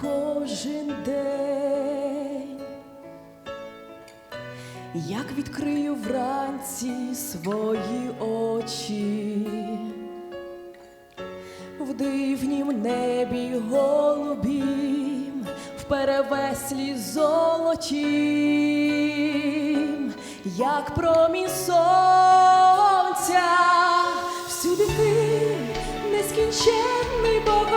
кожен день, як відкрию вранці свої очі, в дивнім небі голубім, в перевеслі золотім, як промінь сонця, всюди ти нескінченний Бог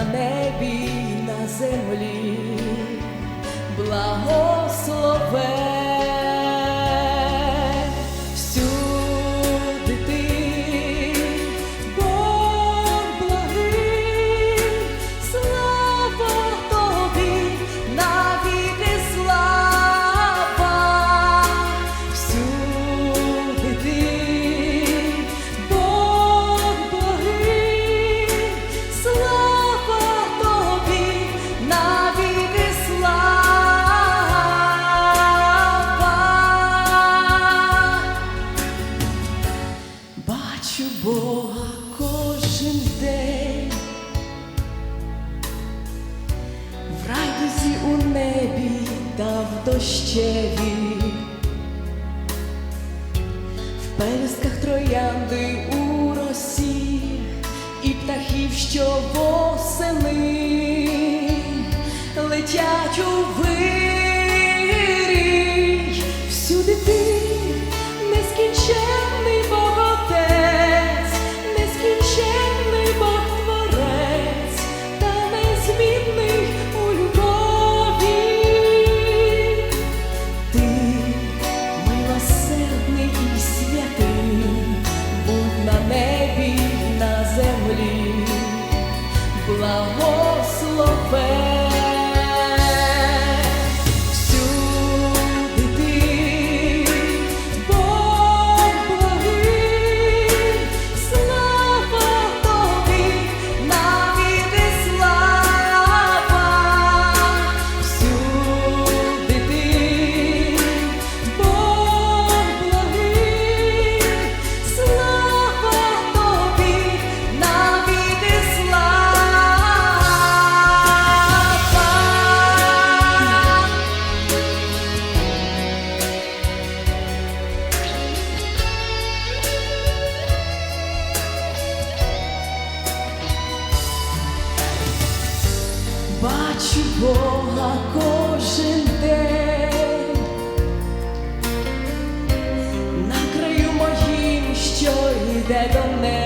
на небі і на землі, благословен Бога кожен день, в райдузі у небі та в дощеві, в пелюстках троянди у росі і птахів, що восени летять у Бачу Бога кожен день на краю моїм, що йде до неба.